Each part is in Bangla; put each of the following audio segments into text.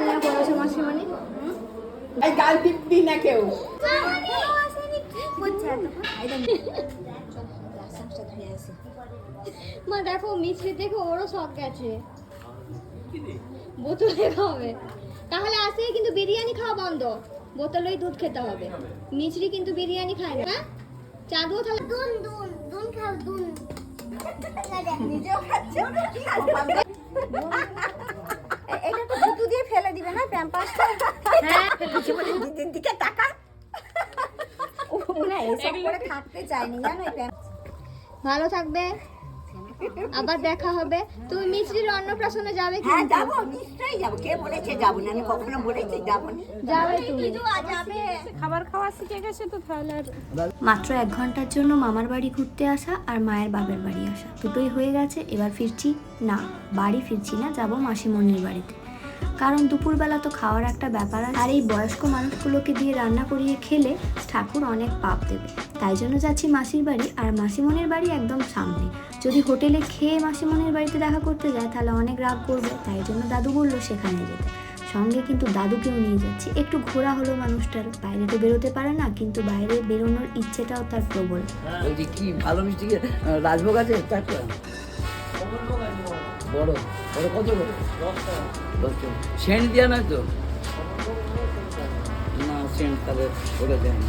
রান্না করেছ মাসিমণি এই গাল টিপবি না কেউ। মা দেখো মিছরি দেখো ওরও শখ গেছে। বোতলে খাবে তাহলে আসে কিন্তু বিরিয়ানি খাওয়া বন্ধ। বোতলেই দুধ খেতে হবে। মিছরি কিন্তু বিরিয়ানি খায় না। হ্যাঁ? চাঁদুও তাহলে দুন দুন দুন খাও দুন। নিজেও খাচ্ছে এটা তো জুতো দিয়ে ফেলে দিবে না প্যাম্পাসটা বলে? দিদির দিকে তাকা। ও মনে হয় এসব করে থাকতে চায়নি জানো ভালো থাকবে আবার দেখা হবে। তুমি মিছরির অন্নপ্রাশনে যাবে কি হ্যাঁ যাব নিশ্চয়ই যাব। কে বলেছে যাব না? আমি কখনো বলেছি যাব না। যাবে তুমি। খাবার খাওয়া শিখে গেছে তো তাহলে আর মাত্র এক ঘণ্টার জন্য মামার বাড়ি ঘুরতে আসা আর মায়ের বাপের বাড়ি আসা। দুটোই হয়ে গেছে এবার ফিরছি না বাড়ি ফিরছি না যাব মাসিমণির বাড়িতে। কারণ দুপুরবেলা তো খাওয়ার একটা ব্যাপার আর এই বয়স্ক মানুষগুলোকে দিয়ে রান্না করিয়ে খেলে ঠাকুর অনেক পাপ দেবে। তাই জন্য যাচ্ছি মাসির বাড়ি আর মাসিমনের বাড়ি একদম সামনে। যদি হোটেলে খেয়ে মাসিমনের বাড়িতে দেখা করতে যায়, তাহলে অনেক রাগ করবে। তাই জন্য দাদু বলল সেখানে যেতে। সঙ্গে কিন্তু দাদুকেও নিয়ে যাচ্ছি। একটু ঘোরা হলো মানুষটার। বাইরে তো বেরোতে পারে না, কিন্তু বাইরে বেরোনোর ইচ্ছেটাও তার প্রবল। কি ভালো মিষ্টি রাজভোগ আছে? বড় বড় কত বড়? দশটা সেন্ট দেওয়া নয় তো? না সেন্ট ওটা দেয় না।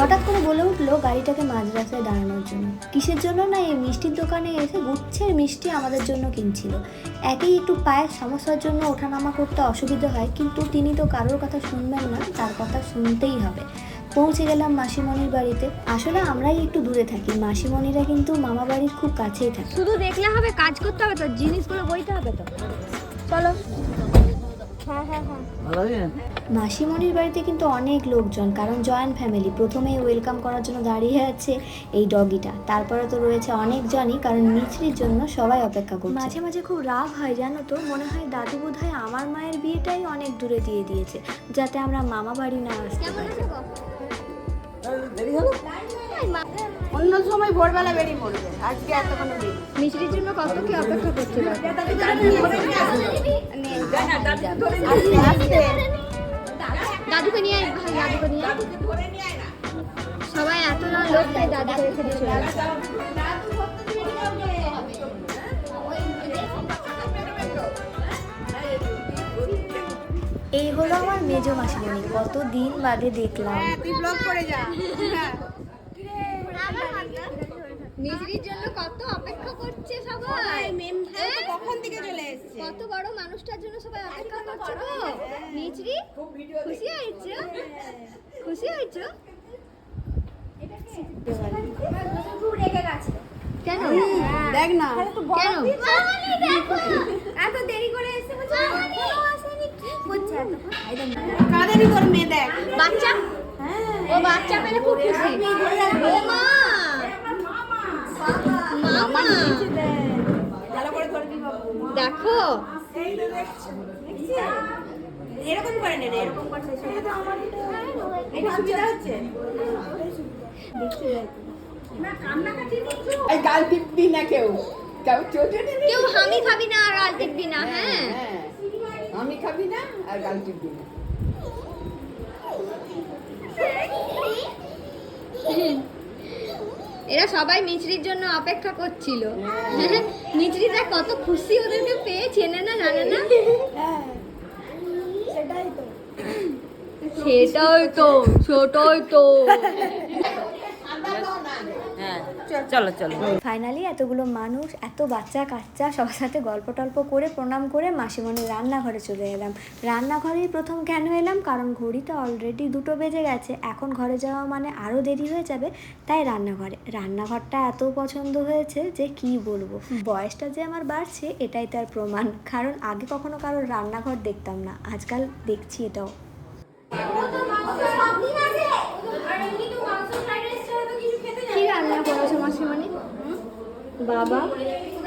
হঠাৎ করে বলে উঠল গাড়িটাকে মাঝ রাস্তায় দাঁড়ানোর জন্য। কিসের জন্য? না এই মিষ্টির দোকানে এসে গুচ্ছের মিষ্টি আমাদের জন্য কিনছিল। একেই একটু পায়ের সমস্যার জন্য ওঠানামা করতে অসুবিধা হয় কিন্তু তিনি তো কারোর কথা শুনবেন না তার কথা শুনতেই হবে। পৌঁছে গেলাম মাসিমণির বাড়িতে। আসলে আমরাই একটু দূরে থাকি মাসিমণিরা কিন্তু মামা বাড়ির খুব কাছেই থাকে। শুধু দেখলে হবে কাজ করতে হবে তো জিনিসগুলো বইতে হবে তো। চলো। হ্যাঁ হ্যাঁ হ্যাঁ। মাসিমণির বাড়িতে কিন্তু অনেক লোকজন কারণ জয়েন্ট ফ্যামিলি প্রথমেই ওয়েলকাম করার জন্য দাঁড়িয়ে আছে এই ডগিটা তারপরে তো রয়েছে অনেকজনই কারণ মিছরির জন্য সবাই অপেক্ষা করছে। মাঝে মাঝে খুব রাগ হয় জানো তো? মনে হয় দাদু বোধ হয় আমার মায়ের বিয়েটাই অনেক দূরে দিয়ে দিয়েছে যাতে আমরা মামা বাড়ি না আসতে পারি? দেরি হলো? অন্য সময় ভোরবেলা বেরিয়ে পড়বে। আজকে এতক্ষণ মিছরির জন্য কত কি অপেক্ষা করছিল দাদুকে নিয়ে আয় ভাই দাদুকে নিয়ে সবাই এত লোক তাই দাদুকে রেখে দিয়ে চলে হলো আমার মেজো মাসিমণি। কত দিন বাদে দেখলাম। তুই ব্লগ করে যা। জন্য কত অপেক্ষা করছে সবাই। হ্যাঁ? কখন থেকে চলে এসেছে? কত বড় মানুষটার জন্য সবাই অপেক্ষা করছে গো। খুশি হয়েছো? খুশি হয়েছো? কেন? দেখ না। কেন? এত দেরি করে কাদেরই তোর মেয়ে দেখ। বাচ্চা? ও বাচ্চা পেলে খুব খুশি। ও মা। মামা। করে দেখো। এরকম করে নে এরকম করতে এটা সুবিধা হচ্ছে? এই গাল টিপবি না কেউ। কেউ চোটে কেউ হামি খাবি না আর আল দেখবি না হ্যাঁ। হ্যাঁ। আমি খাবি না আর গাল টিপবি না। এরা সবাই মিছরির জন্য অপেক্ষা করছিল। মিছরিটা কত খুশি ওদেরকে পেয়ে চেনে না জানে না? সেটাই তো। সেটাই তো ছোটই তো। চলো চলো ফাইনালি এতগুলো মানুষ এত বাচ্চা কাচ্চা সবার সাথে গল্প টল্প করে প্রণাম করে মাসিমণির রান্নাঘরে চলে এলাম। রান্নাঘরেই প্রথম কেন এলাম? কারণ ঘড়িটা অলরেডি দুটো বেজে গেছে। এখন ঘরে যাওয়া মানে আরও দেরি হয়ে যাবে তাই রান্নাঘরে। রান্নাঘরটা এত পছন্দ হয়েছে যে কি বলব? বয়সটা যে আমার বাড়ছে এটাই তার প্রমাণ। কারণ আগে কখনো কারোর রান্নাঘর দেখতাম না। আজকাল দেখছি এটাও। কি